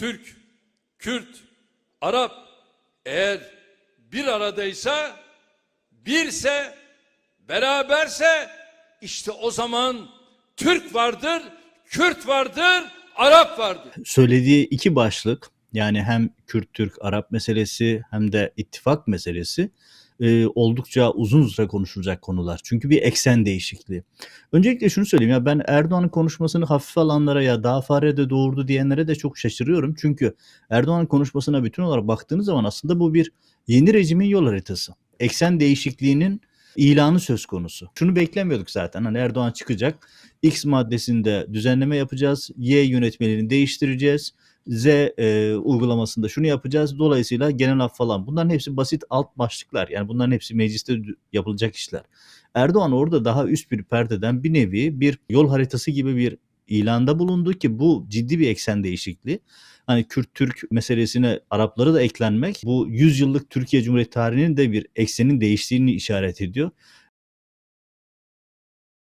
Türk, Kürt, Arap eğer bir aradaysa, birse, beraberse işte o zaman Türk vardır, Kürt vardır, Arap vardır. söylediği iki başlık yani hem Kürt-Türk Arap meselesi hem de ittifak meselesi e, oldukça uzun süre konuşulacak konular. Çünkü bir eksen değişikliği. Öncelikle şunu söyleyeyim ya ben Erdoğan'ın konuşmasını hafife alanlara ya daha fare de doğurdu diyenlere de çok şaşırıyorum. Çünkü Erdoğan'ın konuşmasına bütün olarak baktığınız zaman aslında bu bir yeni rejimin yol haritası. Eksen değişikliğinin ilanı söz konusu. Şunu beklemiyorduk zaten. Hani Erdoğan çıkacak. X maddesinde düzenleme yapacağız. Y yönetmeliğini değiştireceğiz. Z e, uygulamasında şunu yapacağız. Dolayısıyla genel af falan. Bunların hepsi basit alt başlıklar. Yani bunların hepsi mecliste yapılacak işler. Erdoğan orada daha üst bir perdeden bir nevi bir yol haritası gibi bir ilanda bulundu ki bu ciddi bir eksen değişikliği. Hani Kürt-Türk meselesine Arapları da eklenmek bu 100 yıllık Türkiye Cumhuriyeti tarihinin de bir eksenin değiştiğini işaret ediyor.